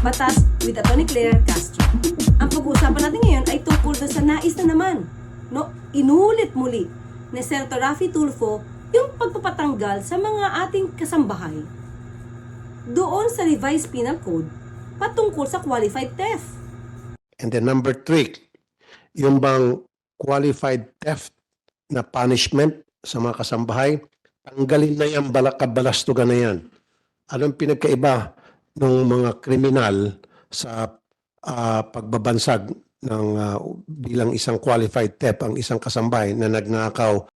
Batas with Atty. Claire Castro. Ang pag-uusapan natin ngayon ay tungkol doon sa nais na naman. No, inulit muli ni Senator Raffy Tulfo yung pagpapatanggal sa mga ating kasambahay doon sa revised penal code patungkol sa qualified theft. And then number three, yung bang qualified theft na punishment sa mga kasambahay, tanggalin na yan, balak kabalastugan na yan. Anong pinagkaiba ng mga kriminal sa ah, pagbabansag ng ah, bilang isang qualified theft ang isang kasambahay na nagnakaw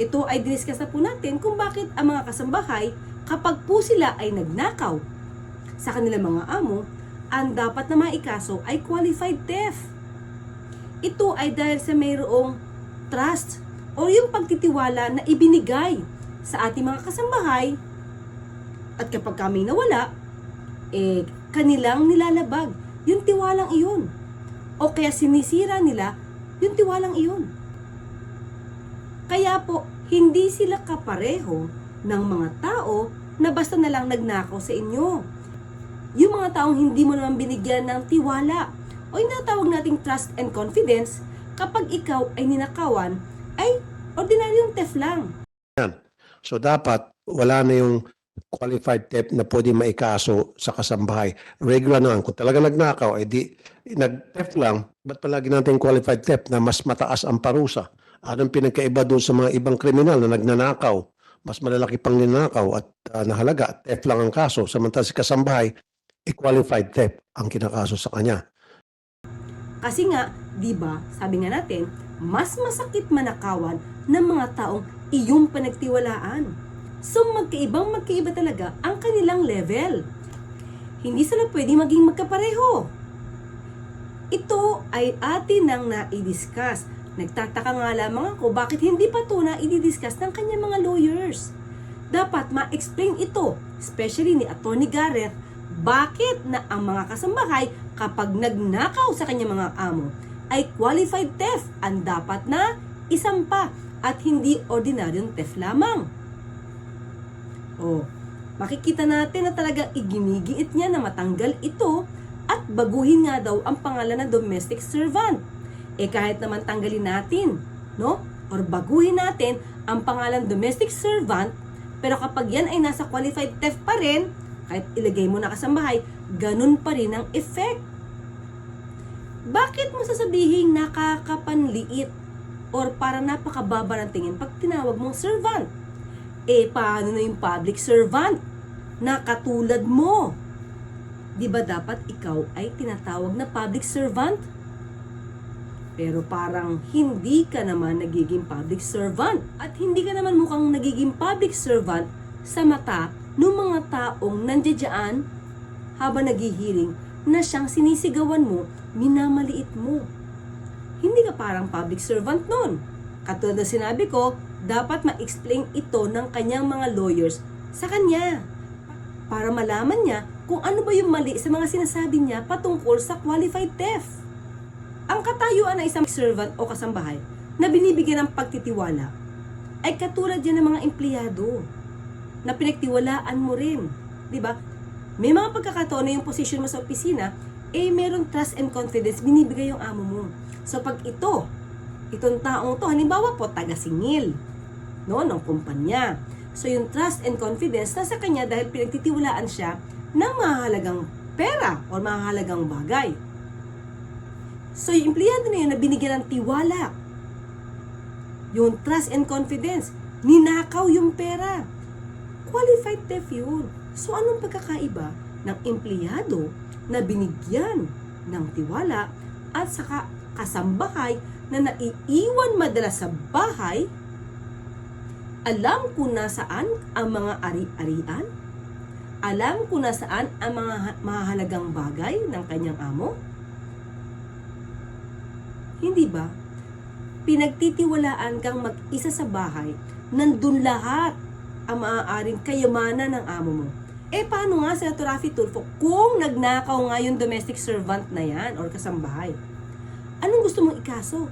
Ito ay diniskas na po natin kung bakit ang mga kasambahay kapag po sila ay nagnakaw sa kanilang mga amo, ang dapat na maikaso ay qualified theft. Ito ay dahil sa mayroong trust o yung pagtitiwala na ibinigay sa ating mga kasambahay at kapag kami nawala, eh, kanilang nilalabag yung tiwalang iyon. O kaya sinisira nila yung tiwalang iyon. Kaya po, hindi sila kapareho ng mga tao na basta na lang nagnakaw sa inyo. Yung mga taong hindi mo naman binigyan ng tiwala o yung natawag nating trust and confidence kapag ikaw ay ninakawan ay ordinaryong theft lang. So dapat wala na yung qualified theft na pwede maikaso sa kasambahay. Regular na. Kung talaga nagnakaw, eh di nag-theft lang, ba't palagi natin qualified theft na mas mataas ang parusa? Anong pinagkaiba doon sa mga ibang kriminal na nagnanakaw? Mas malalaki pang ninakaw at ah, nahalaga, theft lang ang kaso. Samantala si kasambahay, eh, qualified theft ang kinakaso sa kanya. Kasi nga, 'di ba, sabi nga natin, mas masakit manakawan ng mga taong iyong panagtiwalaan. So magkaibang magkaiba talaga ang kanilang level. Hindi sila pwede maging magkapareho. Ito ay atin nang na-discuss. Nagtataka nga lamang ako bakit hindi pa ito na-discuss ng kanyang mga lawyers. Dapat ma-explain ito, especially ni Attorney Garrett, bakit na ang mga kasambahay kapag nagnakaw sa kanyang mga amo ay qualified theft ang dapat na isampa at hindi ordinaryong theft lamang. Oh, makikita natin na talagang iginigiit niya na matanggal ito at baguhin nga daw ang pangalan na domestic servant. Eh kahit naman tanggalin natin, no? Or baguhin natin ang pangalan domestic servant, pero kapag yan ay nasa qualified theft pa rin, kahit ilagay mo na kasambahay, ganun pa rin ang effect. Bakit mo sasabihin nakakapanliit or para napakababa ng tingin pag tinawag mong servant? Eh, paano na yung public servant na katulad mo? Di ba dapat ikaw ay tinatawag na public servant? Pero parang hindi ka naman nagiging public servant at hindi ka naman mukhang nagiging public servant sa mata ng mga taong nandiyan habang naghihiling na siyang sinisigawan mo, minamaliit mo. Hindi ka parang public servant nun. Katulad na sinabi ko, dapat ma-explain ito ng kanyang mga lawyers sa kanya para malaman niya kung ano ba yung mali sa mga sinasabi niya patungkol sa qualified theft. Ang katayuan ng isang servant o kasambahay na binibigyan ng pagtitiwala ay katulad yan ng mga empleyado na pinagtiwalaan mo rin. Ba? May mga pagkakataon na yung position mo sa opisina, eh merong trust and confidence binibigay yung amo mo. So pag ito, itong taong to, halimbawa po, taga-singil, no, ng kumpanya. So yung trust and confidence nasa kanya dahil pinagtitiwalaan siya ng mahalagang pera o mahalagang bagay. So yung empleyado na yun na binigyan ng tiwala, yung trust and confidence, ninakaw yung pera. Qualified theft yun. So anong pagkakaiba ng empleyado na binigyan ng tiwala at saka kasambahay na naiiwan madalas sa bahay alam ko na saan ang mga ari-arian? Alam ko na saan ang mga ha- mahalagang bagay ng kanyang amo? Hindi ba? Pinagtitiwalaan kang mag-isa sa bahay, nandun lahat ang maaaring kayamanan ng amo mo. Eh paano nga Senator Raffy Tulfo kung nagnakaw nga yung domestic servant na yan or kasambahay? Anong gusto mong ikaso?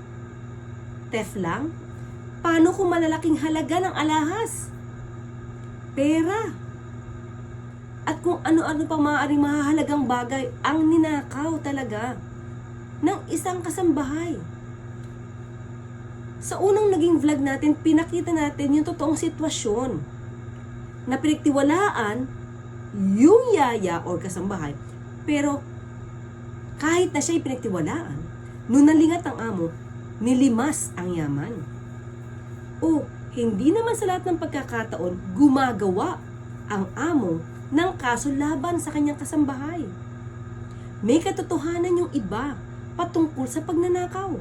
Theft lang? Paano kung malalaking halaga ng alahas? Pera. at kung ano-ano pa maaaring mahahalagang bagay ang ninakaw talaga ng isang kasambahay. Sa unang naging vlog natin, pinakita natin yung totoong sitwasyon na pinagtiwalaan yung yaya or kasambahay. Pero kahit na siya'y pinagtiwalaan, nung nalingat ang amo, nilimas ang yaman. O hindi naman sa lahat ng pagkakataon gumagawa ang amo ng kaso laban sa kanyang kasambahay. May katotohanan yung iba patungkol sa pagnanakaw.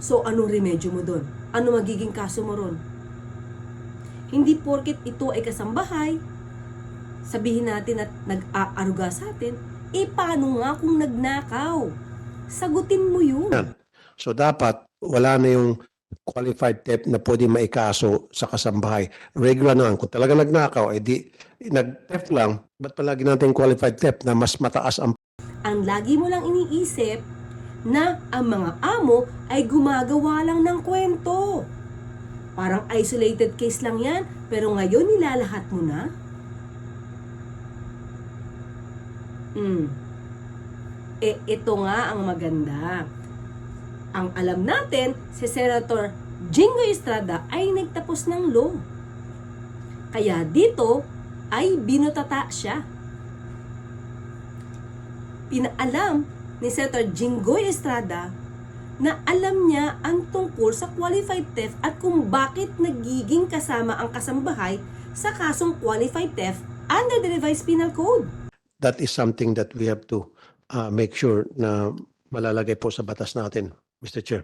So, anong remedyo mo doon? Ano magiging kaso mo ron? Hindi porket ito ay kasambahay, sabihin natin at nag-aaruga sa atin, eh paano nga kung nagnakaw? Sagutin mo yun. So dapat wala na yung qualified theft na pwede maikaso sa kasambahay. Regular na lang. Kung talaga nagnakaw, eh di nag-theft lang, ba't palagi natin qualified theft na mas mataas ang Ang lagi mo lang iniisip na ang mga amo ay gumagawa lang ng kwento. Parang isolated case lang yan, pero ngayon nilalahat mo na. Hmm. Eh, ito nga ang maganda. Ang alam natin, si Senator Jingo Estrada ay nagtapos ng law. Kaya dito ay binutata siya pinaalam ni Senator Jinggoy Estrada na alam niya ang tungkol sa qualified theft at kung bakit nagiging kasama ang kasambahay sa kasong qualified theft under the revised penal code. that is something that we have to uh, make sure na malalagay po sa batas natin, Mr. Chair.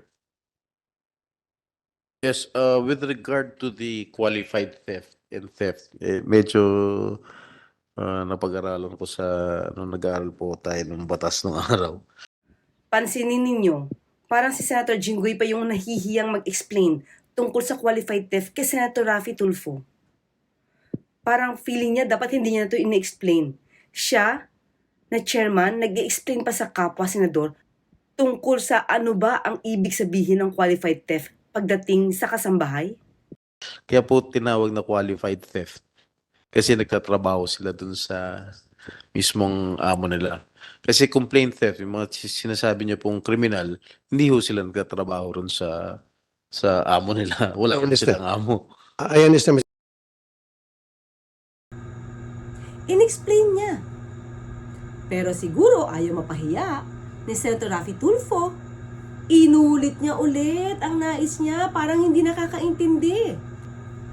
Yes, uh, with regard to the qualified theft and theft, eh, medyo uh, napag-aralan ko sa, nung nag-aaral po tayo ng batas ng araw. Pansinin ninyo, parang si Senator Jinggoy pa yung nahihiyang mag-explain tungkol sa qualified theft kay Senator Raffy Tulfo. Parang feeling niya dapat hindi niya na ito in-explain. Siya, na chairman, nag explain pa sa kapwa senador tungkol sa ano ba ang ibig sabihin ng qualified theft pagdating sa kasambahay. Kaya po tinawag na qualified theft. Kasi nagtatrabaho sila dun sa mismong amo nila. Kasi complaint theft, yung mga si- sinasabi niyo pong kriminal, hindi ho sila nagtatrabaho ron sa sa amo nila. Wala understand. silang amo. I understand. In-explain niya. Pero siguro ayaw mapahiya ni Senator Raffy Tulfo. Inulit niya ulit ang nais niya, parang hindi nakakaintindi.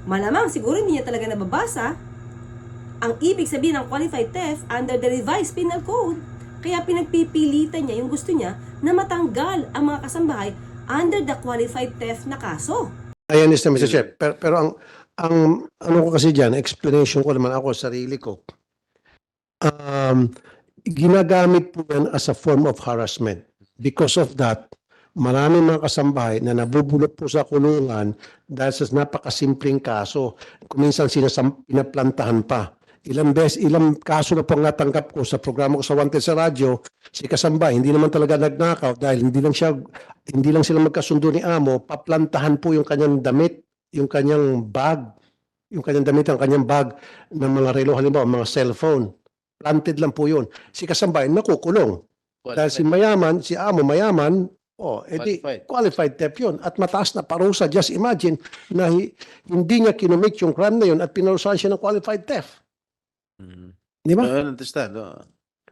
Malamang siguro hindi niya talaga nababasa ang ibig sabihin ng qualified theft under the revised penal code. Kaya pinagpipilitan niya yung gusto niya na matanggal ang mga kasambahay under the qualified theft na kaso. I understand, Mr. Chair. Pero, pero ang, ang ano ko kasi dyan, explanation ko naman ako sarili ko. Um, ginagamit po yan as a form of harassment. Because of that, maraming mga kasambahay na nabubulot po sa kulungan dahil sa napakasimpleng kaso. Kung minsan sinasam, pinaplantahan pa. Ilang beses, ilang kaso na po ang natanggap ko sa programa ko sa Wanted sa radyo, si Kasambay, hindi naman talaga nagnakaw dahil hindi lang siya, hindi lang sila magkasundo ni Amo, paplantahan po yung kanyang damit, yung kanyang bag, yung kanyang damit, ang kanyang bag ng mga relo, halimbawa, mga cellphone. Planted lang po yun. Si Kasambay, nakukulong. Dahil si mayaman, si Amo mayaman, oh, edi Qualified. qualified theft yun. At mataas na parusa. Just imagine na hi- hindi niya kinumit yung crime na yun at pinarusahan siya ng qualified theft. Mm. Di ba? I understand. oh.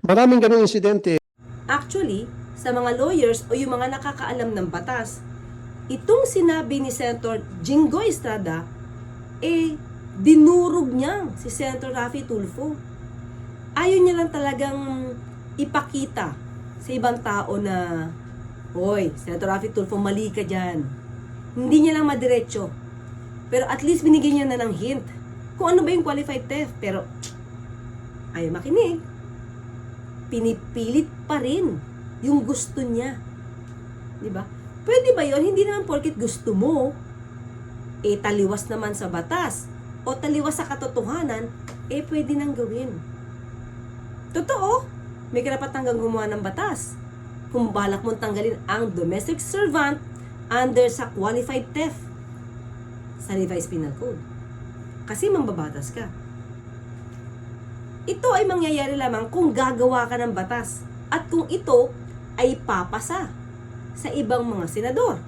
Maraming ganung insidente. Actually, sa mga lawyers o yung mga nakakaalam ng batas, itong sinabi ni Senator Jingo Estrada, eh, dinurog niya si Senator Raffy Tulfo. Ayaw niya lang talagang ipakita sa ibang tao na, Hoy, Senator Raffy Tulfo, mali ka dyan. Hindi niya lang madiretso. Pero at least binigyan niya na ng hint kung ano ba yung qualified theft. Pero, ayaw makinig pinipilit pa rin yung gusto niya. 'Di ba? Pwede ba 'yon? Hindi naman porket gusto mo eh taliwas naman sa batas o taliwas sa katotohanan, eh pwede nang gawin. Totoo, may karapatan kang gumawa ng batas. Kung balak mong tanggalin ang domestic servant under sa qualified theft sa revised penal code. Kasi mambabatas ka. Ito ay mangyayari lamang kung gagawa ka ng batas at kung ito ay papasa sa ibang mga senador.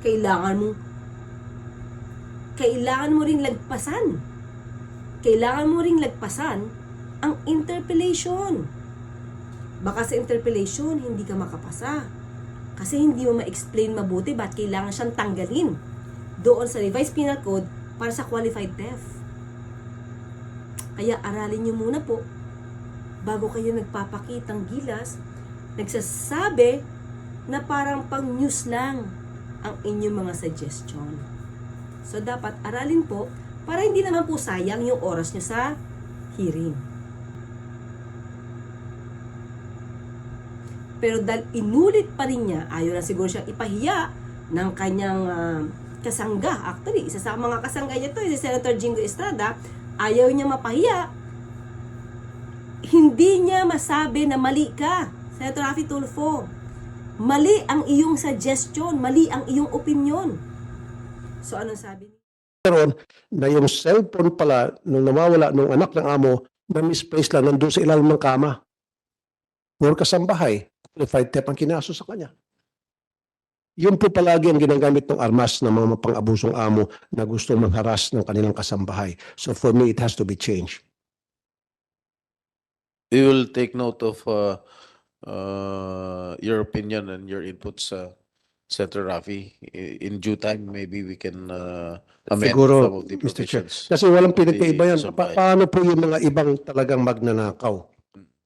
Kailangan mo kailangan mo ring lagpasan. Kailangan mo ring lagpasan ang interpellation. Baka sa interpellation, hindi ka makapasa. Kasi hindi mo ma-explain mabuti ba't kailangan siyang tanggalin doon sa revised penal code para sa qualified theft. Kaya aralin niyo muna po bago kayo nagpapakitang gilas, nagsasabi na parang pang news lang ang inyong mga suggestion. So dapat aralin po para hindi naman po sayang yung oras niyo sa hearing. Pero dahil inulit pa rin niya, ayaw na siguro siya ipahiya ng kanyang ah, kasangga. Actually, isa sa mga kasangga niya to, si Senator Jingo Estrada, ayaw niya mapahiya. Hindi niya masabi na mali ka, Senator Rafi Tulfo. Mali ang iyong suggestion, mali ang iyong opinion. So anong sabi niya? Meron na yung cellphone pala nung nawawala nung anak ng amo na misplaced lang nandun sa ilalim ng kama. Or kasambahay, qualified theft ang kinaso sa kanya. Yun po palagi ang ginagamit ng armas ng mga pang-abusong amo na gusto mangharas ng kanilang kasambahay. So for me, it has to be changed. We will take note of uh, uh, your opinion and your inputs, uh, Senator Rafi. In due time, maybe we can uh, amend Siguro, some of the Mr. Chair. provisions. Kasi walang pinagkaiba yan. Pa- paano po yung mga ibang talagang magnanakaw?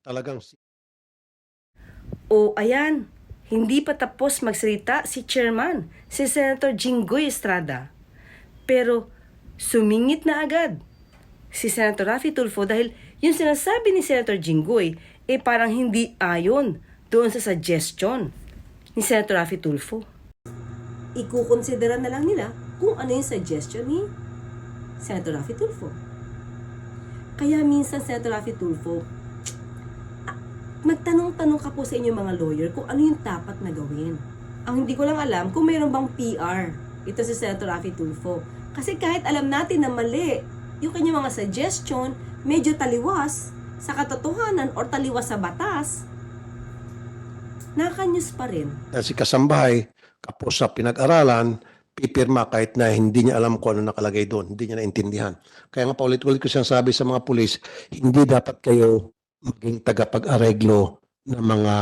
Talagang O ayan, hindi pa tapos magsalita si chairman, si Senator Jinggoy Estrada. Pero sumingit na agad si Senator Rafi Tulfo dahil yung sinasabi ni Senator Jinggoy eh parang hindi ayon doon sa suggestion ni Senator Rafi Tulfo. Ikukonsidera na lang nila kung ano yung suggestion ni Senator Rafi Tulfo. Kaya minsan, Senator Rafi Tulfo, magtanong-tanong ka po sa inyong mga lawyer kung ano yung dapat na gawin. Ang hindi ko lang alam kung mayroon bang PR. Ito si Senator Rafi Tulfo. Kasi kahit alam natin na mali, yung kanyang mga suggestion, medyo taliwas sa katotohanan or taliwas sa batas, nakakanyos pa rin. si kasambahay, kapos sa pinag-aralan, pipirma kahit na hindi niya alam kung ano nakalagay doon. Hindi niya naintindihan. Kaya nga paulit-ulit ko siyang sabi sa mga pulis, hindi dapat kayo maging tagapag-areglo ng mga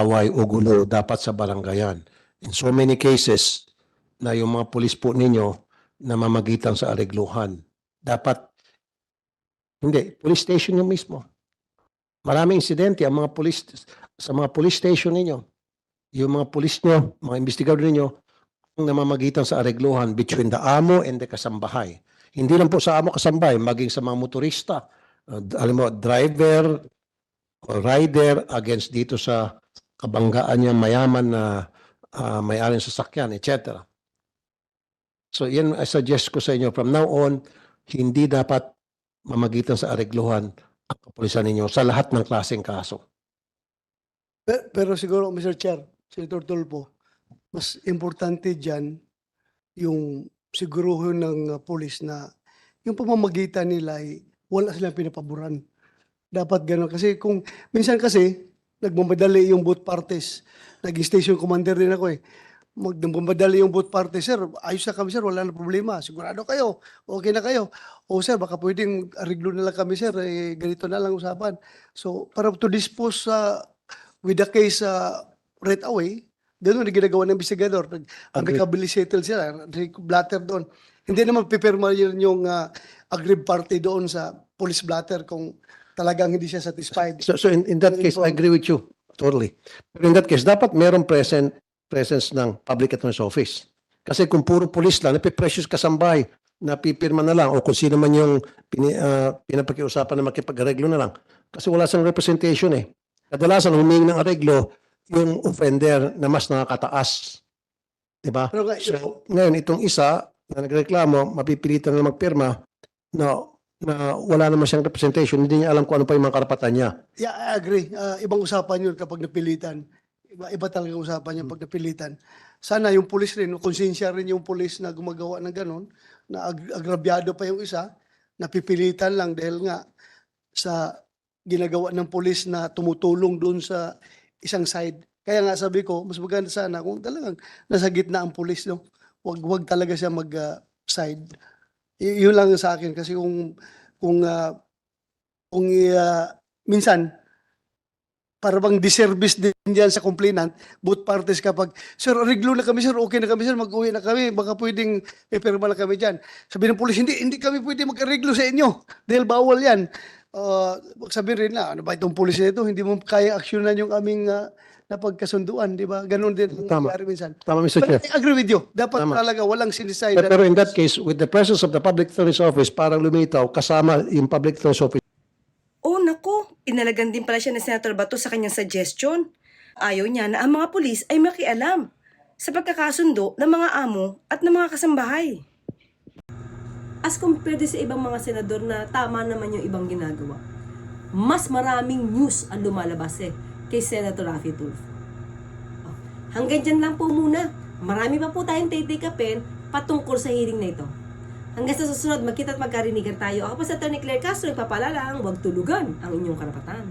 away o gulo dapat sa barangayan. In so many cases na yung mga pulis po ninyo na mamagitan sa aregluhan, dapat hindi, police station yung mismo. Maraming insidente ang mga police sa mga police station ninyo yung mga pulis nyo, mga investigador ninyo, ang namamagitan sa aregluhan between the amo and the kasambahay. Hindi lang po sa amo kasambahay, maging sa mga motorista, uh, alam mo, driver or rider against dito sa kabanggaan niya mayaman na uh, may-ari ng sasakyan, etc. So yan I suggest ko sa inyo, from now on, hindi dapat mamagitan sa aregluhan ang kapulisan ninyo sa lahat ng klaseng kaso. Pe- Pero siguro, Mr. Chair, Senator Tulpo, mas importante dyan yung siguruhin ng uh, polis na yung pamamagitan nila ay wala silang pinapaboran. Dapat gano'n. Kasi kung, minsan kasi, nagmamadali yung both parties. Naging station commander din ako eh. Mag, nagmamadali yung both parties, sir. Ayos na kami, sir. Wala na problema. Sigurado kayo. Okay na kayo. O sir, baka pwedeng ariglo na lang kami, sir. Eh, ganito na lang usapan. So, para to dispose sa with the case uh, right away, ganun ang ginagawa ng investigador. Agree. Amicably settle sila. Blatter doon. Hindi naman pipirma yun yung uh, aggrieved party doon sa police blatter kung talagang hindi siya satisfied. So, so in, in that case, I agree with you totally. Pero in that case, dapat merong present presence ng public attorney's office. Kasi kung puro police lang, napiprecious kasambahay, napipirma na lang, o kung sino man yung pini, ah, pinapakiusapan na makipag-areglo na lang. Kasi wala siyang representation eh. Kadalasan, humingi ng areglo yung offender na mas nakakataas. Diba? Pero So, ngayon, itong isa na nagreklamo, mapipilitan na magpirma na, na wala naman siyang representation, hindi niya alam kung ano pa yung mga karapatan niya. Yeah, I agree. Uh, ibang usapan yun kapag napilitan. Iba, iba talaga usapan yun pag napilitan. Sana yung pulis rin, konsensya rin yung pulis na gumagawa ng ganun, na ag- agrabyado pa yung isa, napipilitan lang dahil nga sa ginagawa ng pulis na tumutulong doon sa isang side. Kaya nga sabi ko, mas maganda sana kung talagang nasa gitna ang pulis, no? Wag wag talaga siya mag ah, side. Y- yun lang sa akin kasi kung kung ah, kung ah, minsan para bang disservice din diyan sa complainant, both parties kapag, Sir, reglo na kami, sir, okay na kami, sir, mag-uwi na kami, baka pwedeng ipirma na kami dyan. Sabi ng pulis, hindi, hindi kami pwede mag-reglo sa inyo, dahil bawal yan. Uh, sabihin rin na, ano ba itong pulis na ito, hindi mo kaya aksyonan yung aming uh, napagkasunduan, di ba? Ganon din ang Tama. nangyari minsan. Tama, Mr. But Chair. I agree with you. Dapat Tama. talaga walang sinisay. Pero, pero in that case, with the presence of the Public Attorney's Office, parang lumitaw, kasama yung Public Attorney's Office Oh, nako, inalagan din pala siya ni Senator Bato sa kanyang suggestion. Ayaw niya na ang mga pulis ay makialam sa pagkakasundo ng mga amo at ng mga kasambahay. As compared sa ibang mga senador na tama naman yung ibang ginagawa, mas maraming news ang lumalabas eh kay Senator Raffy Tulfo. Oh, Hanggang dyan lang po muna. Marami pa po tayong titikapin patungkol sa hearing na ito. Hanggang sa susunod, magkita at magkarinigan tayo. Ako po sa Atty. Claire Castro, nagpapalalang, huwag tulugan ang inyong karapatan.